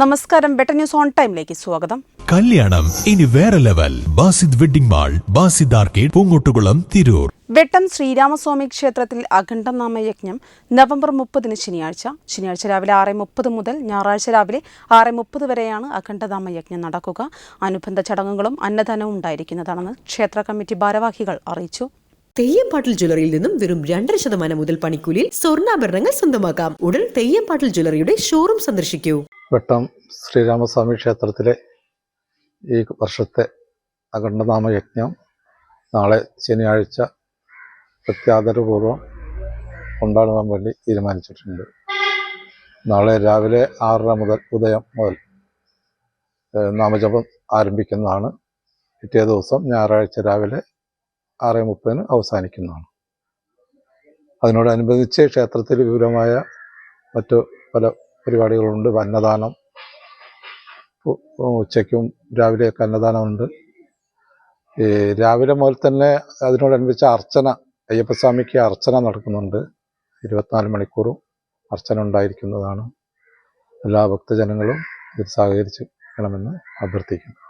നമസ്കാരം. Better news on ടൈമിലേക്ക് സ്വാഗതം. കല്യാണം. ഇനി വേറെ level. Basid wedding mall Basid arcade Poongottukulam Tirur. Vettam Sreeramaswamy ക്ഷേത്രത്തിൽ അഖണ്ഡനാമയജ്ഞം നവംബർ മുപ്പതിന് ശനിയാഴ്ച. ശനിയാഴ്ച രാവിലെ ആറ് മുപ്പത് മുതൽ ഞായറാഴ്ച രാവിലെ ആറ് മുപ്പത് വരെയാണ് അഖണ്ഡനാമയജ്ഞം നടക്കുക. അനുബന്ധ ചടങ്ങുകളും അന്നദാനവും ഉണ്ടായിരിക്കുന്നതാണെന്ന് ക്ഷേത്ര കമ്മിറ്റി ഭാരവാഹികൾ അറിയിച്ചു. തെയ്യംപാട്ടിൽ ജ്വല്ലറിയിൽ നിന്നും വെറും രണ്ടര ശതമാനം മുതൽ പണിക്കൂലിയിൽ സ്വർണാഭരണങ്ങൾ സ്വന്തമാക്കാം. ഉടൻ തെയ്യംപാട്ടിൽ ജ്വല്ലറിയുടെ ഷോറൂം സന്ദർശിക്കൂ. വെട്ടം ശ്രീരാമസ്വാമി ക്ഷേത്രത്തിലെ ഈ വർഷത്തെ അഖണ്ഡനാമയജ്ഞം നാളെ ശനിയാഴ്ച പ്രത്യാദരപൂർവം കൊണ്ടാടുവാൻ വേണ്ടി തീരുമാനിച്ചിട്ടുണ്ട്. നാളെ രാവിലെ ആറര മുതൽ ഉദയം മുതൽ നാമജപം ആരംഭിക്കുന്നതാണ്. പിറ്റേ ദിവസം ഞായറാഴ്ച രാവിലെ ആറ് മുപ്പതിന് അവസാനിക്കുന്നതാണ്. അതിനോടനുബന്ധിച്ച് ക്ഷേത്രത്തിൽ വിപുലമായ മറ്റു പല പരിപാടികളുണ്ട് അന്നദാനം. ഉച്ചയ്ക്കും രാവിലെയൊക്കെ അന്നദാനമുണ്ട്. ഈ രാവിലെ മുതൽ തന്നെ അതിനോടനുബന്ധിച്ച് അർച്ചന അയ്യപ്പസ്വാമിക്ക് അർച്ചന നടക്കുന്നുണ്ട്. ഇരുപത്തിനാല് മണിക്കൂറും അർച്ചന ഉണ്ടായിരിക്കുന്നതാണ്. എല്ലാ ഭക്തജനങ്ങളും ഇത് സഹകരിച്ച് വേണമെന്ന് അഭ്യർത്ഥിക്കുന്നു.